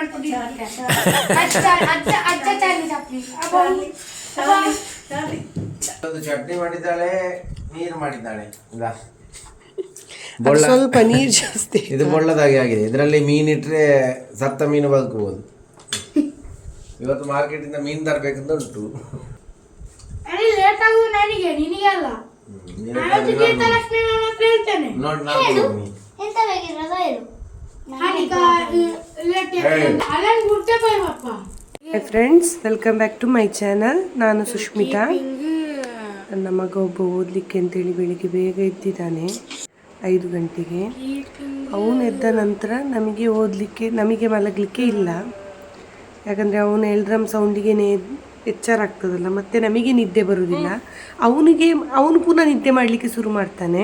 ಮಾಡ್ಕೊಡಿ ಚಟ್ನಿ ಮಾಡಿದ್ದಾಳೆ ನೀರು ಮಾಡಿದ್ದಾಳೆ. ಸ್ವಲ್ಪ ನೀರು ಜಾಸ್ತಿ ಇದು ಬೊಳ್ಳದಾಗಿ ಆಗಿದೆ. ಇದರಲ್ಲಿ ಮೀನಿಟ್ರೆ ಸತ್ತ ಮೀನು ಬದುಕಬಹುದು ಇವತ್ತು ಮಾರ್ಕೆಟ್ ಇಂದ ಮೀನು ತರಬೇಕಂತ ಉಂಟು. ನೋಡಿ ನಾನು ಬೈವಪ್ಪ friends welcome back to my channel ನಾನು ಸುಷ್ಮಿತಾ. ನನ್ನ ಮಗ ಒಬ್ಬ ಓದಲಿಕ್ಕೆ ಅಂತೇಳಿ ಬೆಳಿಗ್ಗೆ ಬೇಗ ಎದ್ದಿದ್ದಾನೆ ಐದು ಗಂಟೆಗೆ. ಅವನು ಎದ್ದ ನಂತರ ನಮಗೆ ಓದಲಿಕ್ಕೆ ನಮಗೆ ಮಲಗಲಿಕ್ಕೆ ಇಲ್ಲ. ಯಾಕಂದರೆ ಅವನು ಎಲ್ರಮ್ ಸೌಂಡಿಗೆ ಎಚ್ಚರ ಆಗ್ತದಲ್ಲ ಮತ್ತು ನಮಗೆ ನಿದ್ದೆ ಬರುವುದಿಲ್ಲ. ಅವನಿಗೆ ಅವನು ಪುನಃ ನಿದ್ದೆ ಮಾಡಲಿಕ್ಕೆ ಶುರು ಮಾಡ್ತಾನೆ.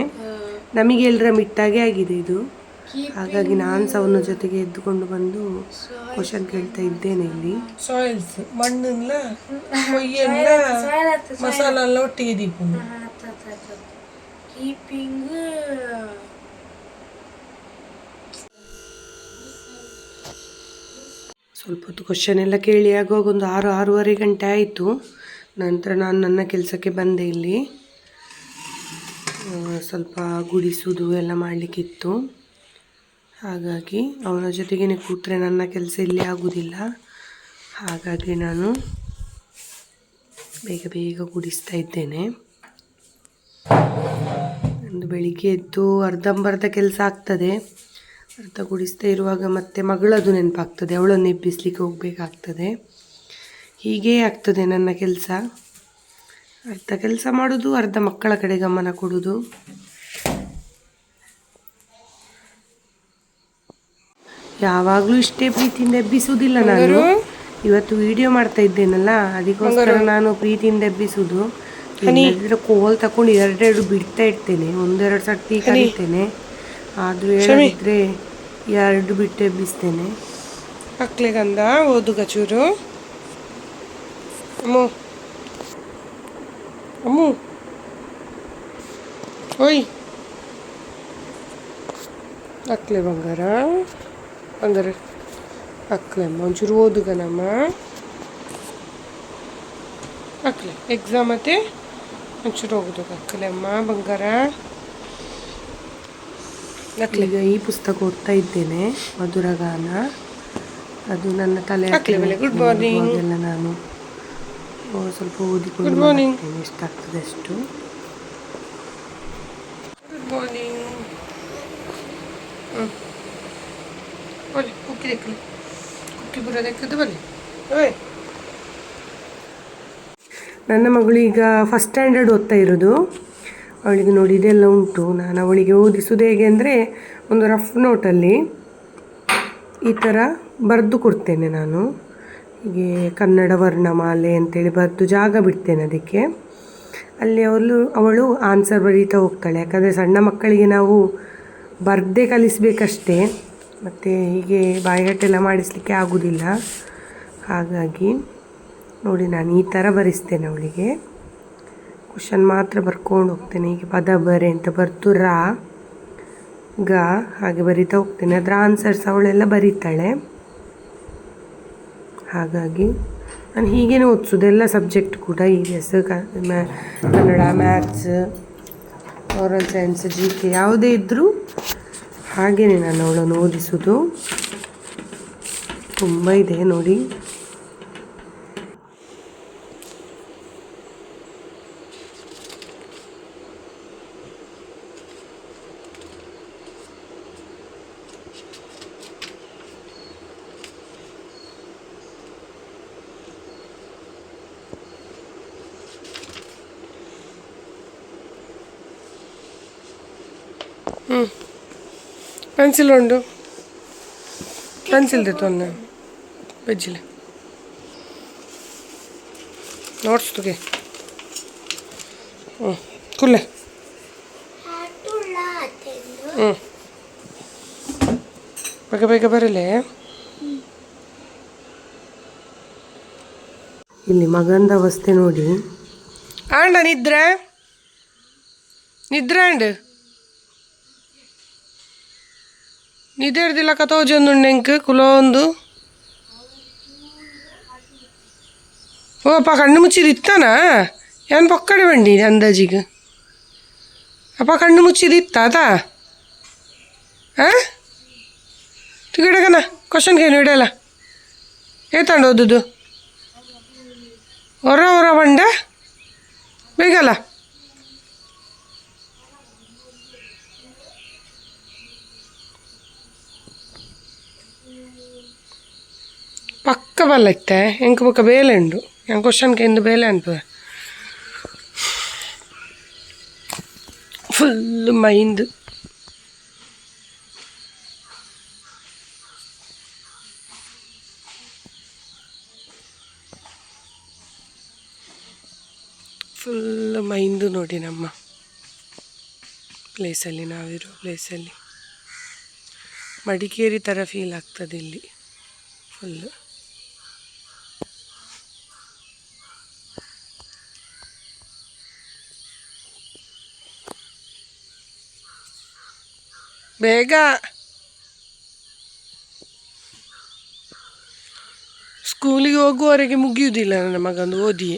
ನಮಗೆ ಎಲ್ರಮ್ ಇಟ್ಟಾಗೆ ಆಗಿದೆ ಇದು. ಹಾಗಾಗಿ ನಾನು ಸಹ ಅವನ ಜೊತೆಗೆ ಎದ್ದುಕೊಂಡು ಬಂದು ಕ್ವಶನ್ ಕೇಳ್ತಾ ಇದ್ದೇನೆ ಇಲ್ಲಿ. ಸಾಯಿಲ್ಸ್ ಮಣ್ಣಿಂದ ಕೊಯ್ಯೆಲ್ಲ ಮಸಾಲ ಎಲ್ಲ ಒಟ್ಟಿಗೆ ದೀಪ ಕೀಪಿಂಗ್ ಸ್ವಲ್ಪ ಹೊತ್ತು ಕ್ವಶನ್ ಎಲ್ಲ ಕೇಳಿ ಆಗುವಾಗ ಒಂದು ಆರು ಆರೂವರೆ ಗಂಟೆ ಆಯಿತು. ನಂತರ ನಾನು ನನ್ನ ಕೆಲಸಕ್ಕೆ ಬಂದೆ ಇಲ್ಲಿ. ಸ್ವಲ್ಪ ಗುಡಿಸುವುದು ಎಲ್ಲ ಮಾಡಲಿಕ್ಕಿತ್ತು. ಹಾಗಾಗಿ ಅವನ ಜೊತೆಗೇ ಕೂತ್ರೆ ನನ್ನ ಕೆಲಸ ಇಲ್ಲಿ ಆಗುವುದಿಲ್ಲ ಹಾಗಾಗಿ ನಾನು ಬೇಗ ಬೇಗ ಗುಡಿಸ್ತಾ ಇದ್ದೇನೆ. ಒಂದು ಬೆಳಿಗ್ಗೆ ಎದ್ದು ಅರ್ಧಂಬರ್ಧ ಕೆಲಸ ಆಗ್ತದೆ. ಅರ್ಧ ಗುಡಿಸ್ತಾ ಇರುವಾಗ ಮತ್ತೆ ಮಗಳದು ನೆನಪಾಗ್ತದೆ. ಅವಳನ್ನು ಎಬ್ಬಿಸ್ಲಿಕ್ಕೆ ಹೋಗಬೇಕಾಗ್ತದೆ. ಹೀಗೇ ಆಗ್ತದೆ ನನ್ನ ಕೆಲಸ. ಅರ್ಧ ಕೆಲಸ ಮಾಡೋದು, ಅರ್ಧ ಮಕ್ಕಳ ಕಡೆ ಗಮನ ಕೊಡೋದು. ಯಾವಾಗಲೂ ಇಷ್ಟೇ ಪ್ರೀತಿಯಿಂದ ಎಬ್ಬಿಸುದಿಲ್ಲ ನಾನು. ಇವತ್ತು ವಿಡಿಯೋ ಮಾಡ್ತಾ ಇದ್ದೇನಲ್ಲ ಅದಕ್ಕೋಸ್ಕರ ನಾನು ಪ್ರೀತಿಯಿಂದ ಎಬ್ಬಿಸುದು ಕೋಲ್ ತಕೊಂಡು ಎರಡೆರಡು ಬಿಡ್ತಾ ಇರ್ತೇನೆ ಒಂದೆರಡು ಸರ್ತಿ ಕಲಿತೇನೆ ಆದ್ರೂ ಹೇಳಿದ್ರೆ ಎರಡು ಬಿಟ್ಟು ಎಬ್ಬಿಸ್ತೇನೆ. ಅಕ್ಲೆಗಂದ ಓದುಗ ಚೂರು ಅಮ್ಮು. ಅಮ್ಮು. ಓಯ್. ಅಕ್ಲೆ ಬಂಗಾರ. ಬಂಗಾರ ಅಕ್ಲೆಮ್ಮ ಒಂಚೂರು ಓದುಗನಮ್ಮ ಅಕ್ಲೆ ಎಕ್ಸಾಮ್ ಮತ್ತೆ ಒಂಚೂರು ಹೋಗುದು ಅಕ್ಲೆಮ್ಮ ಬಂಗಾರ? ಈಗ ಈ ಪುಸ್ತಕ ಓದ್ತಾ ಇದ್ದೇನೆ ಮಧುರಗಾನ. ಅದು ನನ್ನ ತಲೆ ಗುಡ್ ಮಾರ್ನಿಂಗ್ ಎಲ್ಲ ನಾನು ಸ್ವಲ್ಪ ಓದಿಕೊಂಡು ಗುಡ್ ಮಾರ್ನಿಂಗ್ ಎಷ್ಟಾಗ್ತದೆ ಅಷ್ಟು. ಗುಡ್ ಮಾರ್ನಿಂಗ್ ಹ್ಞೂ ನನ್ನ ಮಗಳು ಈಗ ಫಸ್ಟ್ ಸ್ಟ್ಯಾಂಡರ್ಡ್ ಓದ್ತಾ ಇರೋದು. ಅವಳಿಗೆ ನೋಡಿ ಇದೆಲ್ಲ ಉಂಟು. ನಾನು ಅವಳಿಗೆ ಓದಿಸೋದು ಹೇಗೆ ಅಂದರೆ ಒಂದು ರಫ್ ನೋಟಲ್ಲಿ ಈ ಥರ ಬರೆದು ಕೊಡ್ತೇನೆ ನಾನು. ಹೀಗೆ ಕನ್ನಡ ವರ್ಣಮಾಲೆ ಅಂತೇಳಿ ಬರೆದು ಜಾಗ ಬಿಡ್ತೇನೆ ಅದಕ್ಕೆ. ಅಲ್ಲಿ ಅವಳು ಅವಳು ಆನ್ಸರ್ ಬರೀತಾ ಹೋಗ್ತಾಳೆ. ಯಾಕಂದರೆ ಸಣ್ಣ ಮಕ್ಕಳಿಗೆ ನಾವು ಬರದೇ ಕಲಿಸ್ಬೇಕಷ್ಟೇ. ಮತ್ತು ಹೀಗೆ ಬಾಯಿಗಟ್ಟೆಲ್ಲ ಮಾಡಿಸ್ಲಿಕ್ಕೆ ಆಗೋದಿಲ್ಲ. ಹಾಗಾಗಿ ನೋಡಿ ನಾನು ಈ ಥರ ಬರೆಸ್ತೇನೆ ಅವಳಿಗೆ. ಕ್ವಶನ್ ಮಾತ್ರ ಬರ್ಕೊಂಡು ಹೋಗ್ತೇನೆ. ಹೀಗೆ ಪದ ಬರೆ ಅಂತ ಬರ್ತು ರಾ ಗ ಹಾಗೆ ಬರಿತಾ ಹೋಗ್ತೇನೆ. ಅದರ ಆನ್ಸರ್ಸ್ ಅವಳೆಲ್ಲ ಬರೀತಾಳೆ. ಹಾಗಾಗಿ ನಾನು ಹೀಗೇನೆ ಓದಿಸೋದು. ಎಲ್ಲ ಸಬ್ಜೆಕ್ಟ್ ಕೂಡ E S Kannada maths oral science G K ಯಾವುದೇ ಇದ್ದರೂ ಹಾಗೇನೆ ನಾನು ಅವಳನ್ನು ಓದಿಸೋದು ತುಂಬ ಇದೆ ನೋಡಿ. ಪೆನ್ಸಿಲ್ ಉಂಡು ಪೆನ್ಸಿಲ್ ತೊಂದೆ ಬೆಜ್ಜಿಲೆ ನೋಟ್ಸ್ ತುಗೆ. ಹ್ಞೂ ಕುಲ್ಲೆ ಹ್ಞೂ ಬೇಗ ಬೇಗ ಬರಲೇ. ಇಲ್ಲಿ ಮಗಂದ ಅವಸ್ಥೆ ನೋಡಿ. ಆಂಡ ನಿದ್ರೆ. ನಿದ್ರೆ ಆಂಡ್. ನಿಧೇರ್ದಿಲ್ಲ ಎಂಕ್ ಕುಲೋಂದು ಓ ಕಣ್ಣು ಮುಚ್ಚಿದ ಇತ್ತನ? ಏನು ಪೊಕ್ಕಡೆ ಬಂಡಿ ಅಂದಾಜಿಗೆ? ಅಪ್ಪ, ಕಣ್ಣು ಮುಚ್ಚಿದ ಇತ್ತಾತ ಹಾಂ ತುಗಿಡಗನ ಕ್ವಶನ್ಗೆ ಏನು ಹಿಡಿಯಲ್ಲ ಏತಂಡು ಓದುದು ಹೊರ ಹೊರ ಬಂಡ? ಬೇಗಲ್ಲ ಪಕ್ಕ ಬಲ್ಲೈತೆ ಎಂಕ ಪಕ್ಕ ಬೇಲೆ ಉಂಡು. ಎಂಕ ಕ್ವಶನ್ಗೆ ಇಂದು ಬೇಲೆ ಅನ್ಪ. ಫುಲ್ ಮೈಂಡ್ ಫುಲ್ ಮೈಂದು ನೋಡಿ ನಮ್ಮ ಪ್ಲೇಸಲ್ಲಿ ನಾವಿರೋ ಪ್ಲೇಸಲ್ಲಿ ಮಡಿಕೇರಿ ಥರ ಫೀಲ್ ಆಗ್ತದೆ ಇಲ್ಲಿ ಫುಲ್ಲು ಬೇಗ. ಸ್ಕೂಲಿಗೆ ಹೋಗುವವರೆಗೆ ಮುಗಿಯುವುದಿಲ್ಲ ನನ್ನ ಮಗಂದು ಓದಿ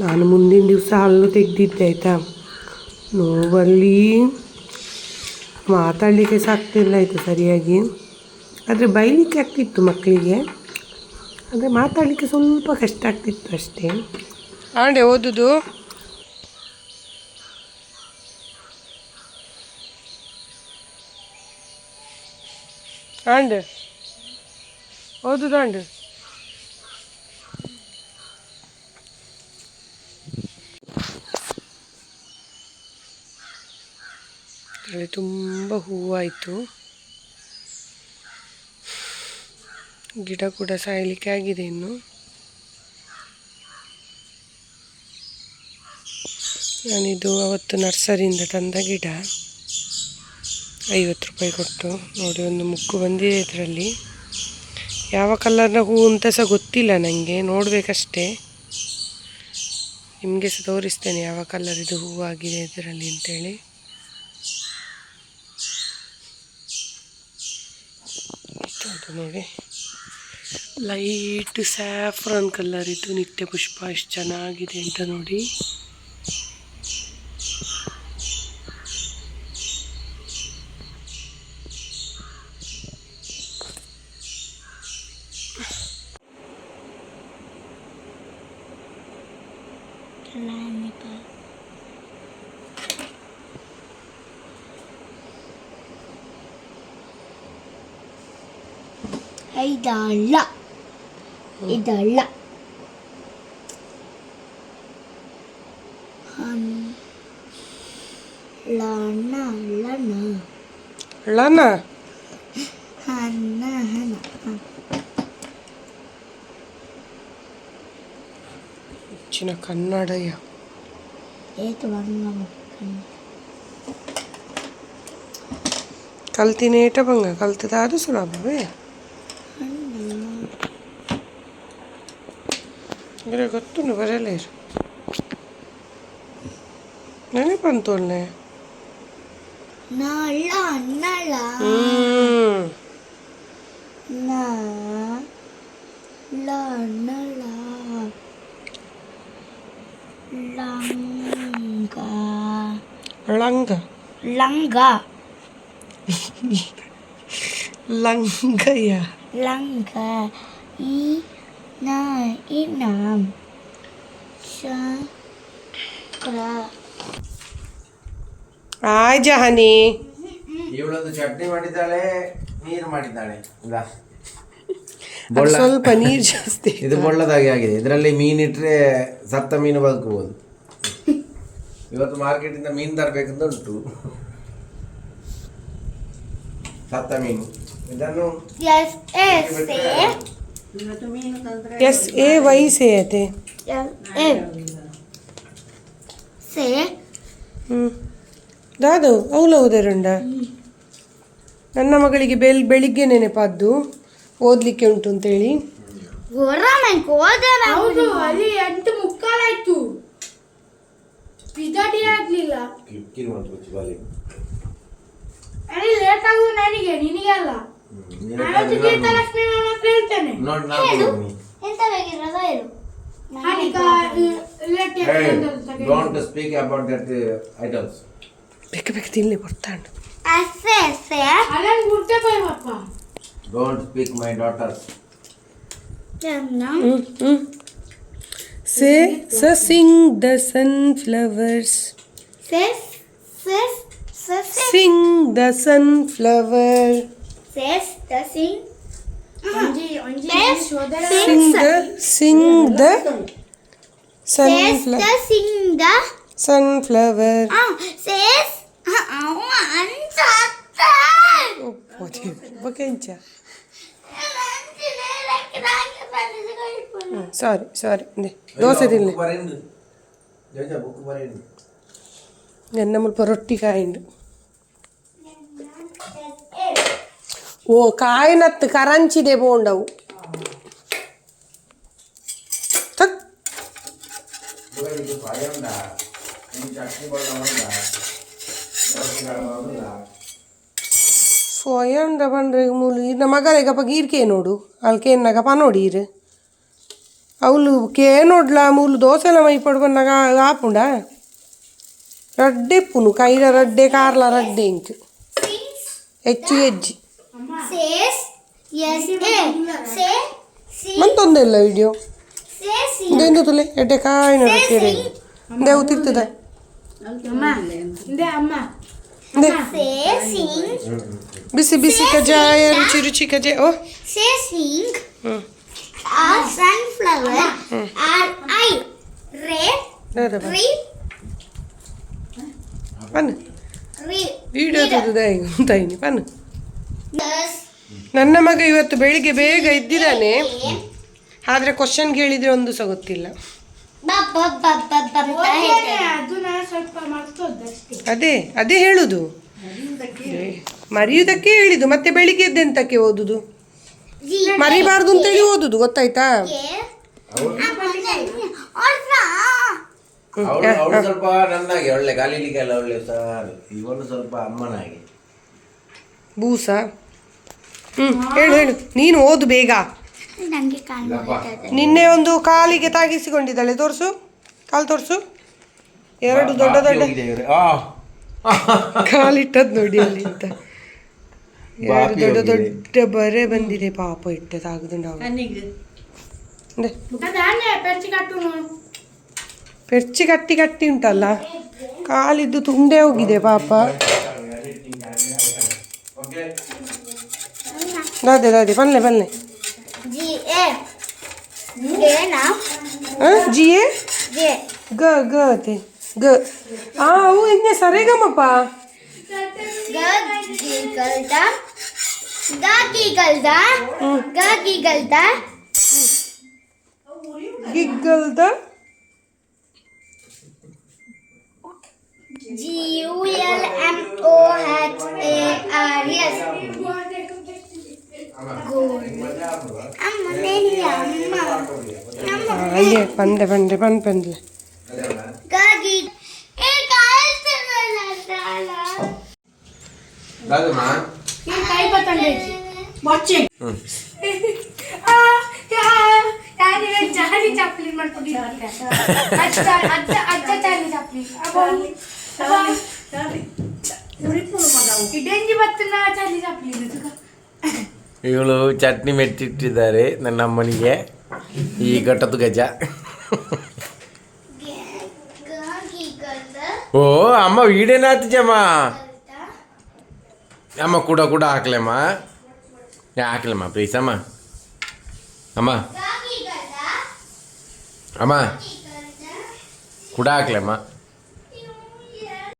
ನಾನು ಮುಂದಿನ ದಿವಸ ಹಲ್ಲು ತೆಗೆದಿದ್ದೆ, ಆಯಿತಾ? ನೋವಲ್ಲಿ ಮಾತಾಡಲಿಕ್ಕೆ ಸಾಕ್ತಿಲ್ಲ ಆಯಿತು ಸರಿಯಾಗಿ? ಆದರೆ ಬೈಲಿಕ್ಕೆ ಆಗ್ತಿತ್ತು ಮಕ್ಕಳಿಗೆ. ಆದರೆ ಮಾತಾಡಲಿಕ್ಕೆ ಸ್ವಲ್ಪ ಕಷ್ಟ ಆಗ್ತಿತ್ತು ಅಷ್ಟೇ. ಆಂಡೆ ಓದುದು? ಆಂಡೆ ಓದುದು ಆಂಡೆ ಅಲ್ಲಿ ತುಂಬ ಹೂವಾಯಿತು. ಗಿಡ ಕೂಡ ಸಾಯಲಿಕ್ಕೆ ಆಗಿದೆ ಇನ್ನು. ನಾನಿದು ಅವತ್ತು ನರ್ಸರಿಯಿಂದ ತಂದ ಗಿಡ. ಐವತ್ತು ರೂಪಾಯಿ ಕೊಟ್ಟು. ನೋಡಿ, ಒಂದು ಮುಕ್ಕು ಬಂದಿದೆ ಇದರಲ್ಲಿ. ಯಾವ ಕಲರ್ನ ಹೂ ಅಂತ ಸಹ ಗೊತ್ತಿಲ್ಲ ನನಗೆ ನೋಡಬೇಕಷ್ಟೇ. ನಿಮಗೆ ಸಹ ತೋರಿಸ್ತೇನೆ ಯಾವ ಕಲರ್ ಇದು ಆಗಿದೆ ಇದರಲ್ಲಿ ಅಂತೇಳಿ. ನೋಡಿ ಲೈಟ್ ಸ್ಯಾಫ್ರನ್ ಕಲರ್ ಇದು ನಿತ್ಯ ಪುಷ್ಪ ಎಷ್ಟು ಚೆನ್ನಾಗಿದೆ ಅಂತ ನೋಡಿ. ಇದಲ್ಲ ಇದಲ್ಲ ಹನ್ ಲಣ ಲಣ ಅಳ್ಳನ ಹನ್ನ ಹನ ಹೆಚ್ಚಿನ ಕನ್ನಡಯ್ಯ ಏತು ಬಂಗ ಕಲ್ತಿನ ಏಟ Creo que tú no vas a leer. Nani pantone. Nala, nala. Mm. Na, la, nala. Langa. Langa. Langa. Langa ya. Langa. 이 ಶ ಕ್ರ ಆಯ್ ಜಹನಿ ಇವಳೊಂದು ಚಟ್ನಿ ಮಾಡಿದ್ದಾಳೆ ನೀರು ಮಾಡಿದ್ದಾಳೆ ಇಲ್ಲ ಸ್ವಲ್ಪ ನೀರು ಜಾಸ್ತಿ ಇದು ಬೊಳ್ಳದಾಗೆ ಆಗಿದೆ ಇದರಲ್ಲಿ ಮೀನಿಟ್ರೆ ಸತ್ತ ಮೀನು ಬದುಕಬಹುದು ಇವತ್ತು ಮಾರ್ಕೆಟಿಂದ ಮೀನು ತರಬೇಕಂತ ಉಂಟು ಸತ್ತ ಮೀನು ಇದನ್ನು ಎಸ್ ಎ ವೈ ಸೇ ಐತೆ ಎ ಸೆ ಹ್ಞೂ ದಾದು ಅವಳ ಉದರುಂಡ? ನನ್ನ ಮಗಳಿಗೆ ಬೆಲ್ ಬೆಳಿಗ್ಗೆ ನೆನಪಾದ್ದು. ಓದಲಿಕ್ಕೆ ಉಂಟು ಅಂತೇಳಿ. ಹೌದು ಅಲ್ಲಿ ಎಂಟು ಮುಕ್ಕಾಲಾಯ್ತು. ಆಗ್ಲಿಲ್ಲ. ಲೇಟ್ ಆಗುದು ನನಗೆ ನಿನಗೆ ಅಲ್ಲ? Don't speak about that items పెక్క పెక్క తినలే పడతాడు అస్సే అస్సే అలా గుర్తే పోయి పప్ప don't speak my daughters Say, sa sing the sunflowers. Say, say, sa sing the sunflower. says the sing. Says sing the sing the says the sing the sunflower. Ah, says sorry sorry dosa തിന്നില്ല ഞാൻ നമ്മൾ പൊറൊട്ടി കായുണ്ട് ಓ ಕಾಯಿನತ್ತು ಕರಂಚಿದೆ ಸ್ವಯಂ ಪಾಯ ಮೂಲ ಈ ನಮ್ಮ ಮಗ ಈಗಪ್ಪ ಸ್ವಯಂಡ ಮೂಲು ಇನ್ನ ಗೀರ್ಕೆ ನೋಡು ಅಲ್ಲಿ ನೋಡಿ ಪನೋಡೀರು ಅವಳು ಕೆ ನೋಡ್ಲ ಮೂಲು ದೋಸೆಲ ಮೈ ಪಡ್ಕೊಂಡಾಗ ಹಾಪುಂಡ ರಡ್ಡೆ ಪುನು, ಕೈಲ ರಡ್ಡೆ, ಕಾರ್ಲ ರಡ್ಡೆ ಇಂಚು. ಹೆಚ್ಚು ಹೆಜ್ಜಿ. ಸೆಸ್ ಎಸ್ ಎ ಸೆ ಸಿ ಮಂತೊಂದಿಲ್ಲ ವಿಡಿಯೋ ಸೆ ಸಿ ಇದೆಂದು ತುಲೆ ಎಡ್ಡೆ ಕಾಯಿನ ರೊಟ್ಟಿ ದೇವು ತಿರ್ತದ ಅಮ್ಮ ಇಂದೆ ಅಮ್ಮ ದೆ ಸೆ ಸಿಂಗ್ ಬಿಸಿ ಬಿಸಿ ಕಜಾಯ ರುಚಿ ರುಚಿ ಕಜಾಯ ಓ ಸೆ ಸಿಂಗ್ ಹ್ಞೂ are sunflower are I red ಅದೇ ಬಾ. re ಬನ್ನಿ re ವಿಡಿಯೋ ತೆಗೆದ ಅಂತಾಯಿನಿ ಬನ್ನಿ does ನನ್ನ ಮಗ ಇವತ್ತು ಬೆಳಿಗ್ಗೆ ಬೇಗ ಇದ್ದಿದ್ದಾನೆ ಆದರೆ ಕ್ವಶನ್ ಕೇಳಿದ್ರೆ ಒಂದು ಸಹ ಗೊತ್ತಿಲ್ಲ. ಅದು ಅದೇ ಹೇಳುದು. ಮರೆಯುವುದಕ್ಕೆ ಹೇಳಿದ್ದು. ಮತ್ತೆ ಬೆಳಿಗ್ಗೆ ಎದ್ದೆಂತಕ್ಕೆ ಓದುದು? ಮರಿಬಾರ್ದು ಅಂತೇಳಿ ಓದುದು ಗೊತ್ತಾಯ್ತಾ? ಸ್ವಲ್ಪ ನನ್ನಾಗಿ ಒಳ್ಳೆ ಕಲೀಲಿಕ್ಕೆಲ್ಲ ಒಳ್ಳೆ ಸಾರು ಇವನು ಸ್ವಲ್ಪ ಅಮ್ಮನಾಗಿ. ಬೂಸ? ಹ್ಮ್ ಹೇಳು ಹೇಳು. ನೀನು ಓದು ಬೇಗ. ನಂಗೆ ಕಾಣ್ತಾ ಇದೆ ನಿನ್ನೆ ಒಂದು ಕಾಲಿಗೆ ತಾಗಿಸಿಕೊಂಡಿದ್ದಾಳೆ ತೋರಿಸು. ಕಾಲು ತೋರಿಸು. ಎರಡು ದೊಡ್ಡ ದೊಡ್ಡ ಆ. ಕಾಲಿಟ್ಟದ್ ನೋಡಿ ಅಲ್ಲಿ ಅಂತ. ಎರಡು ಬಾಪಿ ದೊಡ್ಡ ಹೋಗಿದೆ. ದೊಡ್ಡ ಬರೆ ಬಂದಿದೆ. ಪಾಪ ಇಟ್ಟ ತಾಗದುಂಡ ಅದಾನೆ ಪೆರ್ಚಿ ಕಟ್ಟುನು. ಪೆರ್ಚಿ ಕಟ್ಟಿ ಕಟ್ಟಿ ಉಂಟಲ್ಲ? ಕಾಲಿದ್ದು ತುಂಡೇ ಹೋಗಿದೆ ಪಾಪ. दादी दादी बनने बनने जी ए ये ना? हाँ? जी ए जे ग ग ते ग। आ ऊ इतने सारे ग मपा ग की गलता? ग की गलता? हाँ। ग की गलता? की गलता? G U L M O H A R S. ಅಯ್ಯೇ ಬಂದೆ ಬಂದೆ ಬಂದ್ ಬಂದ್ಲೆ ಗಾಗಿ ಏ ಕಾಯ್ತಿರಲ್ಲ ಸಾಲ ದಾದಮ್ಮ ನೀನ್ ಕೈ ಬತ್ತಂಡೆ ಬಚ್ಚೆ ಯಾರಿಗೆ ಚಾಲಿ ಚಾಪ್ಲಿ ಮಾಡ್ಕೊಂಡಿದ್ದಾರೆ ಅಜ್ಜ ಅಜ್ಜ ಅಜ್ಜ ಚಾಲಿ ಚಾಪ್ಲಿ ಇಡೆಂಜಿ ಬತ್ತನ ಚಾಲಿ ಚಾಪ್ಲಿ ಇವಳು ಚಟ್ನಿ ಮೆಟ್ಟಿಟ್ಟಿದ್ದಾರೆ ನನ್ನ ಅಮ್ಮನಿಗೆ. ಈ ಘಟ್ಟದ ಗಜ. ಓ, ಅಮ್ಮ ವೀಡೇನಾತಿಜಮ್ಮ ಅಮ್ಮ ಕೂಡ ಕೂಡ ಹಾಕ್ಲಮ್ಮ. ಹಾಕ್ಲಮ್ಮ ಪ್ಲೀಸ್ ಅಮ್ಮ. ಅಮ್ಮ. ಅಮ್ಮ. ಕೂಡ ಹಾಕ್ಲಮ್ಮ.